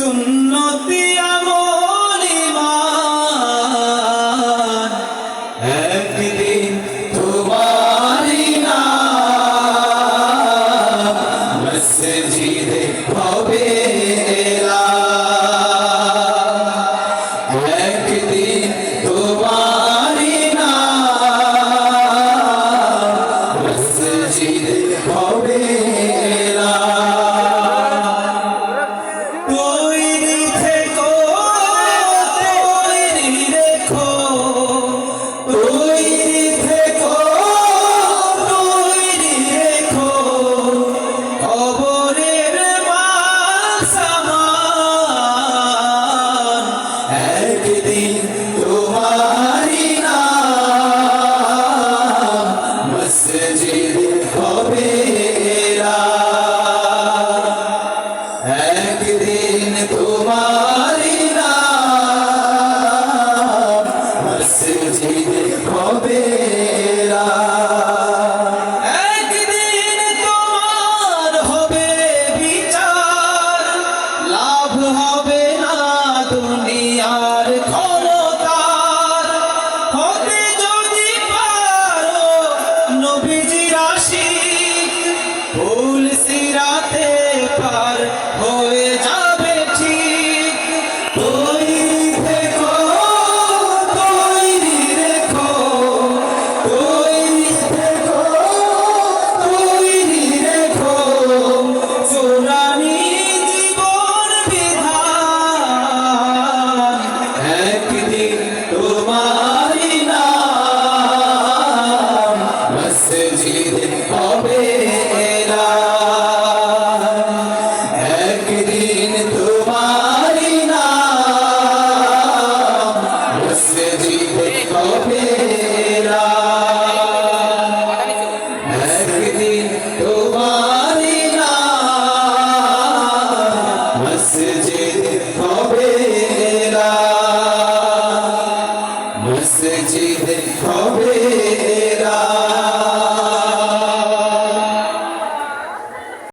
সুন্নতি আমল ইমান একদিন তোমারি মসজিদে একদিন মসজিদ